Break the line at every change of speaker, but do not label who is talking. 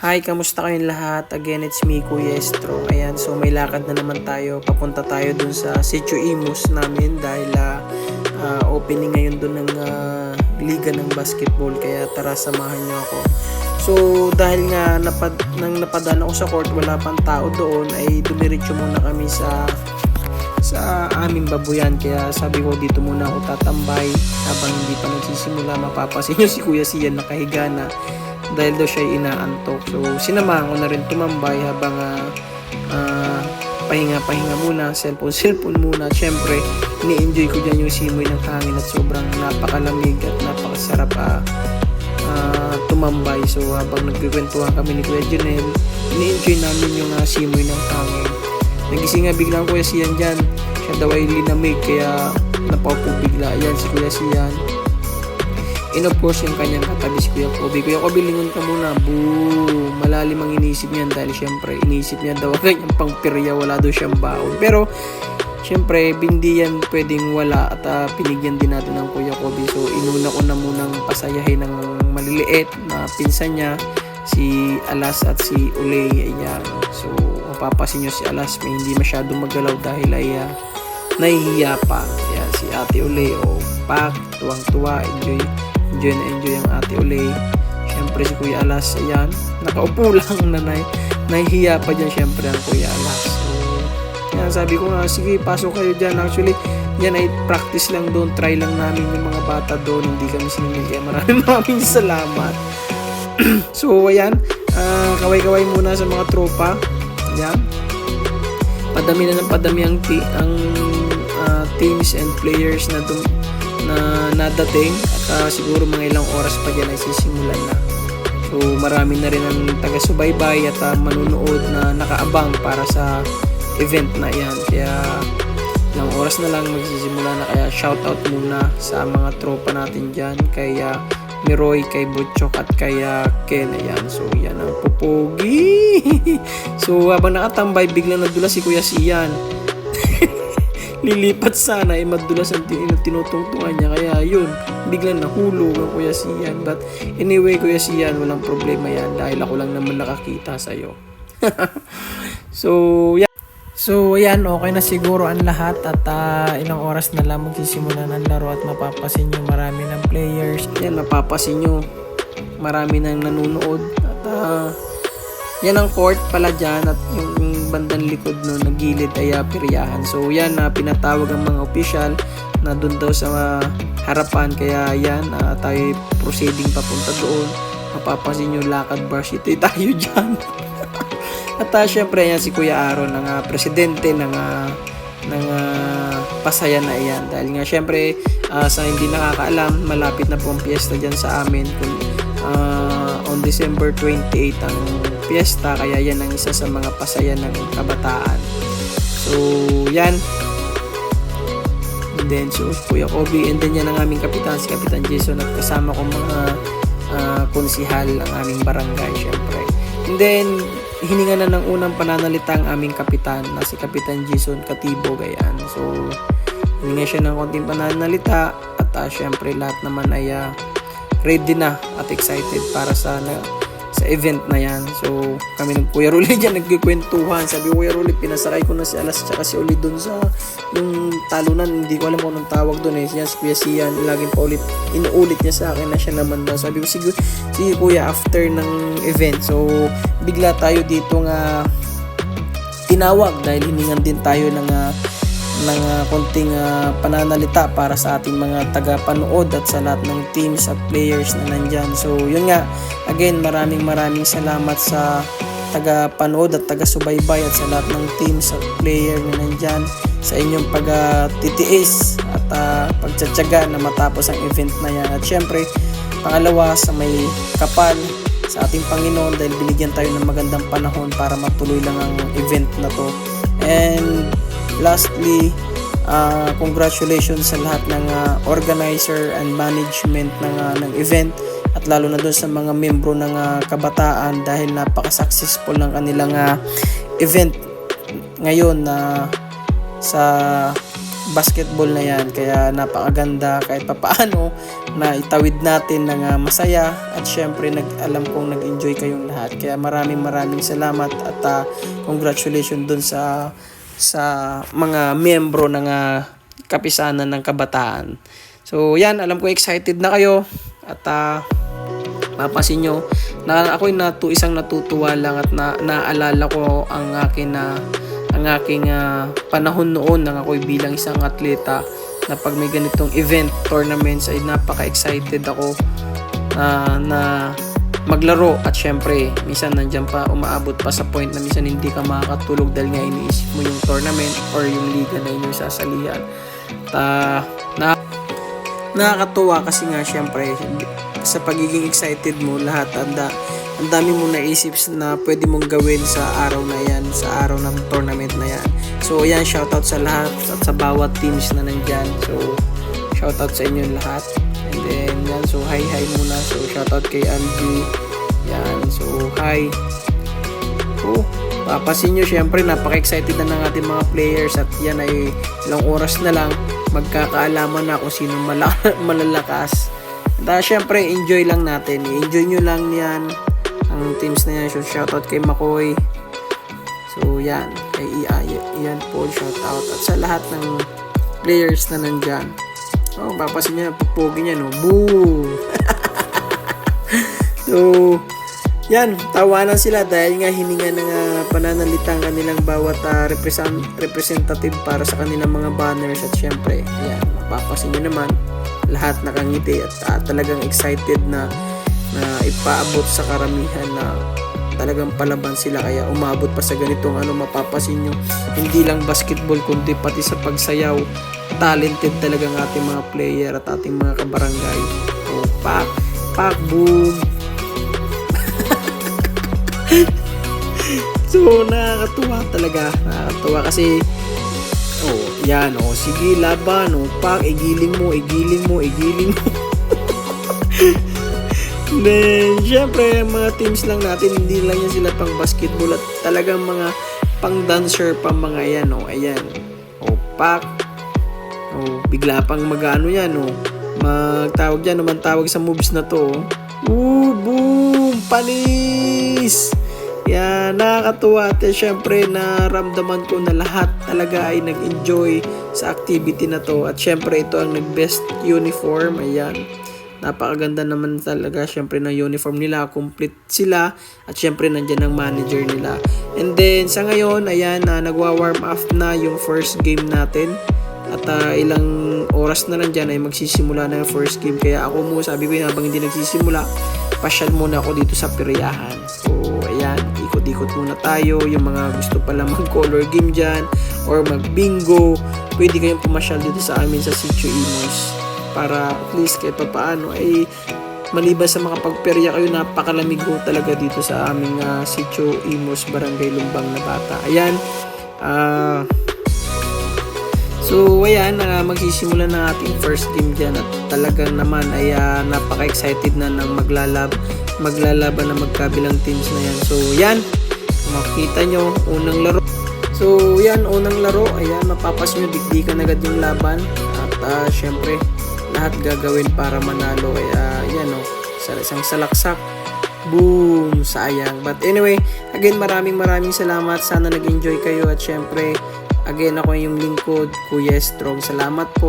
Hi, kamusta kayong lahat? Again, it's me, Kuya Estro. Ayan, so may lakad na naman tayo. Papunta tayo dun sa Sitio Imus namin dahil ah, ah, opening ngayon dun ng ah, liga ng basketball. Kaya tara, samahan niyo ako. So, dahil nga napad, nang napadaan ako sa court, wala pang tao doon, ay dumiretso muna kami sa sa aming babuyan kaya sabi ko dito muna ako tatambay habang hindi pa nagsisimula mapapasin nyo si Kuya Sian nakahiga na dahil daw siya inaantok so sinamahan ko na rin tumambay habang ah, ah, pahinga pahinga muna cellphone cellphone muna syempre ni-enjoy ko dyan yung simoy ng hangin at sobrang napakalamig at napakasarap ah, ah, tumambay so habang nagkikwentuhan kami ni Kuya Junel ni-enjoy namin yung ah, simoy ng hangin Nagising nga bigla ang Kuya Sian dyan. Siya daw ay linamig kaya napaupo bigla. Yan si Kuya Sian. Course yung kanyang katabi si Kuya Kobe. Kuya Kobe lingon ka muna. Boo! Malalim ang inisip niyan dahil syempre inisip niya daw ang kanyang pangpirya. Wala daw siyang baon. Pero syempre hindi yan pwedeng wala at ah, pinigyan din natin ng Kuya Kobe. So inuna ko na munang pasayahin ng maliliit na pinsan niya si Alas at si Ulay ayan so mapapasin nyo si Alas may hindi masyadong magalaw dahil ay uh, nahihiya pa ayan si Ate Ulay o pak tuwang tuwa enjoy enjoy na enjoy ang Ate Ulay syempre si Kuya Alas ayan. Nakaupo lang na nahi, nahihiya pa dyan syempre ang Kuya Alas. So yan sabi ko nga sige pasok kayo dyan. Actually yan ay practice lang doon. Try lang namin yung mga bata doon. Hindi kami kaya maraming maraming salamat. So ayan ah, kaway-kaway muna sa mga tropa. Yan padami na ng padami ang, ang ah, teams and players na dum- na nadating at ah, siguro mga ilang oras pa dyan ay sisimulan na so marami na rin ang taga-subaybay at ah, manunood na nakaabang para sa event na yan kaya ilang oras na lang magsisimula na kaya shoutout muna sa mga tropa natin dyan kaya ni Roy, kay Butchok at kay ah, Ken. Ayan, so yan ang pupogi. so habang nakatambay, biglang nadulas si Kuya Sian. Lilipat sana ay madulas ang tin- tinutungtungan niya. Kaya yun, biglang nahulog ang Kuya Sian. But anyway, Kuya Sian, walang problema yan dahil ako lang naman nakakita sa'yo. so, yan. So, ayan, okay na siguro ang lahat at ah, ilang oras na lang magsisimula ng laro at mapapasin nyo marami ng players. Yan, mapapasin nyo marami nang nanonood at ah, yan ang court pala dyan at yung bandang likod no, na gilid ay piryahan. So, yan, na pinatawag ang mga official na doon daw sa ah, harapan. Kaya yan, ah, tayo proceeding papunta doon. Mapapasin nyo lakad varsity tayo dyan. At uh, syempre yan si Kuya Aaron ang ah, presidente ng ah, ng ah, pasaya na iyan dahil nga syempre ah, sa hindi nakakaalam malapit na po ang piyesta diyan sa amin kung ah, on December 28 ang piyesta kaya yan ang isa sa mga pasaya ng kabataan. So yan And then so Kuya Kobe and then yan ang aming kapitan si Kapitan Jason at kasama ko mga ah, konsihal ang aming barangay syempre. And then hininga na ng unang pananalita ang aming kapitan na si Kapitan Jason Katibo Gayan. So, hininga siya ng konting pananalita at uh, syempre lahat naman ay ah, ready na at excited para sa na, sa event na yan. So, kami ng Kuya Ruli dyan nagkikwentuhan. Sabi ko, Kuya Ruli, pinasakay ko na si Alas tsaka si Oli dun sa yung talunan. Hindi ko alam kung anong tawag dun eh. Yan si Kuya Sian, laging pa ulit, inuulit niya sa akin na siya naman daw. Sabi ko, sige, sige Kuya, after ng event. So, bigla tayo dito nga tinawag dahil hiningan din tayo ng ah, ng ah, konting ah, pananalita para sa ating mga taga-panood at sa lahat ng teams at players na nandyan. So, yun nga, again, maraming maraming salamat sa taga-panood at taga-subaybay at sa lahat ng teams at player na nandyan sa inyong pagtitiis at uh, pagtsatsaga na matapos ang event na yan. At syempre, pangalawa sa may kapal sa ating Panginoon dahil binigyan tayo ng magandang panahon para matuloy lang ang event na to. And lastly, uh, congratulations sa lahat ng uh, organizer and management ng, uh, ng event at lalo na doon sa mga membro ng uh, kabataan dahil napaka-successful ng kanilang uh, event ngayon na sa basketball na yan. Kaya napakaganda kahit papaano na itawid natin ng ah, masaya at syempre nag, alam kong nag-enjoy kayong lahat. Kaya maraming maraming salamat at ah, congratulations dun sa sa mga miyembro ng ah, kapisanan ng kabataan. So yan, alam ko excited na kayo at ah, mapasin nyo na ako'y natu isang natutuwa lang at na, naalala ko ang akin na ang aking ah, panahon noon nang ako'y bilang isang atleta na pag may ganitong event, tournaments ay napaka-excited ako na na maglaro at syempre minsan nandiyan pa umaabot pa sa point na minsan hindi ka makakatulog dahil nga iniisip mo yung tournament or yung liga na inyong sasalihan. Ta na nakakatuwa kasi nga syempre sa pagiging excited mo lahat anda ang dami mong naisip na pwede mong gawin sa araw na yan sa araw ng tournament na yan. So yan shoutout sa lahat at sa bawat teams na nandyan. So shoutout sa inyo lahat and then yan so hi hi muna. So shoutout kay Algie yan so hi. Oh papasin nyo syempre napaka-excited na ng ating mga players. At yan ay ilang oras na lang magkakaalaman na kung sino mala- malalakas. Dahil syempre enjoy lang natin. Enjoy nyo lang yan ang teams na yan. So shoutout kay Makoy. So yan kay Ia yan po shoutout. At sa lahat ng players na nandyan oh papasin nyo pupugi niya no? Boom so yan, tawanan sila dahil nga hininga ng uh, pananalita ang kanilang bawat ah, represent, representative para sa kanilang mga banners at syempre, yan, mapapasin nyo naman lahat nakangiti at ah, talagang excited na na ipaabot sa karamihan na talagang palaban sila. Kaya umabot pa sa ganitong ano mapapasin nyo hindi lang basketball kundi pati sa pagsayaw talented talagang ating mga player at ating mga kabarangay o pak pak boom So, nakakatuwa talaga. Nakakatuwa kasi, oh, yan, oh, sige, laban, oh, pak, igiling mo, igiling mo, igiling mo. Then, syempre, mga teams lang natin, hindi lang yan sila pang basketball at talagang mga pang dancer pa mga yan, oh, ayan. Oh, pak. Oh, bigla pang mag-ano yan, oh. Magtawag dyan, naman tawag sa moves na to, oh. Ooh, boom! Panis! Yan, nakakatuwa at syempre naramdaman ko na lahat talaga ay nag-enjoy sa activity na to at syempre ito ang nag-best uniform, ayan. Napakaganda naman talaga syempre ng uniform nila, complete sila at syempre nandiyan ang manager nila. And then sa ngayon, ayan, na nagwa-warm up na yung first game natin. At ah, ilang oras na lang dyan ay magsisimula na yung first game. Kaya ako mo, sabi ko yun, habang hindi nagsisimula, pasyal muna ako dito sa Piriyahan. So, ayan, ikot-ikot muna tayo. Yung mga gusto pala mag-color game dyan or mag-bingo, pwede kayong pumasyal dito sa amin sa Sitio Imos para at least kahit pa paano ay maliban sa makapagperya kayo napakalamig ho talaga dito sa aming ah, Sitio Imos Barangay Lumbang na Bata. Ayan, ah... Ayan, na magsisimula na ating first game dyan at talagang naman ay ah, napaka-excited na ng maglalab, maglalaban na magkabilang teams na yan. So, yan, makita nyo, unang laro. So, yan, unang laro, ayan, mapapas nyo, dikdikan agad yung laban. At ah, syempre, lahat gagawin para manalo. Kaya, yan o, sa isang salaksak. Boom! Sayang. But anyway, again, maraming maraming salamat. Sana nag-enjoy kayo at syempre, Again, ako yung lingkod, Kuya Strong. Salamat po.